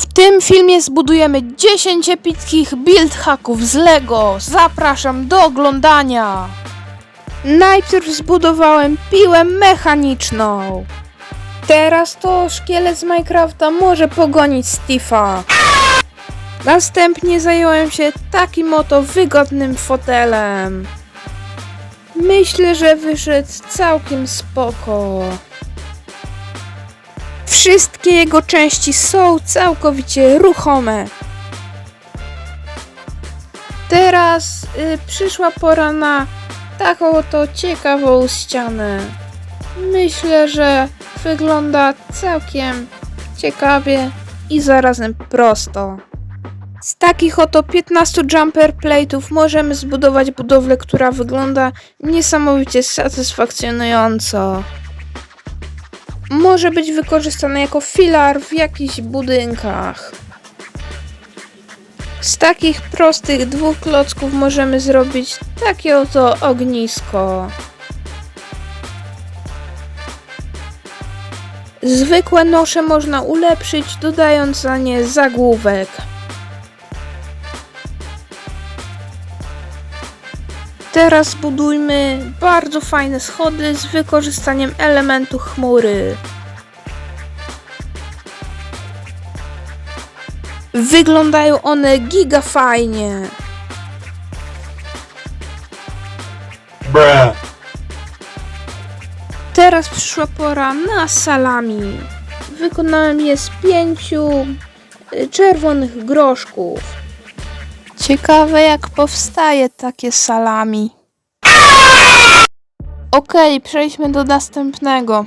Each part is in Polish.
W tym filmie zbudujemy 10 epickich build hacków z Lego. Zapraszam do oglądania. Najpierw zbudowałem piłę mechaniczną. Teraz to szkielet z Minecrafta może pogonić Steve'a. Następnie zająłem się takim oto wygodnym fotelem. Myślę, że wyszedł całkiem spoko. Wszystkie jego części są całkowicie ruchome. Teraz y, przyszła pora na taką oto ciekawą ścianę. Myślę, że wygląda całkiem ciekawie i zarazem prosto. Z takich oto 15 jumper plate'ów możemy zbudować budowlę, która wygląda niesamowicie satysfakcjonująco może być wykorzystane jako filar w jakichś budynkach. Z takich prostych dwóch klocków możemy zrobić takie oto ognisko. Zwykłe nosze można ulepszyć, dodając na nie zagłówek. Teraz budujmy bardzo fajne schody z wykorzystaniem elementu chmury. Wyglądają one giga fajnie. Bruh. Teraz przyszła pora na salami. Wykonałem je z pięciu y, czerwonych groszków. Ciekawe jak powstaje takie salami. Okej, przejdźmy do następnego.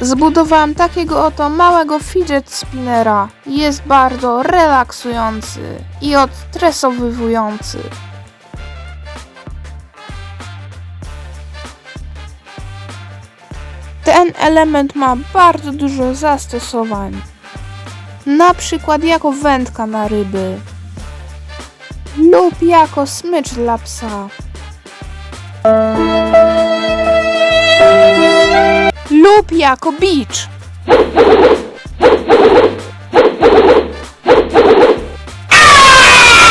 Zbudowałem takiego oto małego fidget spinnera. Jest bardzo relaksujący i odstresowywujący. Ten element ma bardzo dużo zastosowań. Na przykład jako wędka na ryby lub jako smycz dla psa. Lub jako bicz.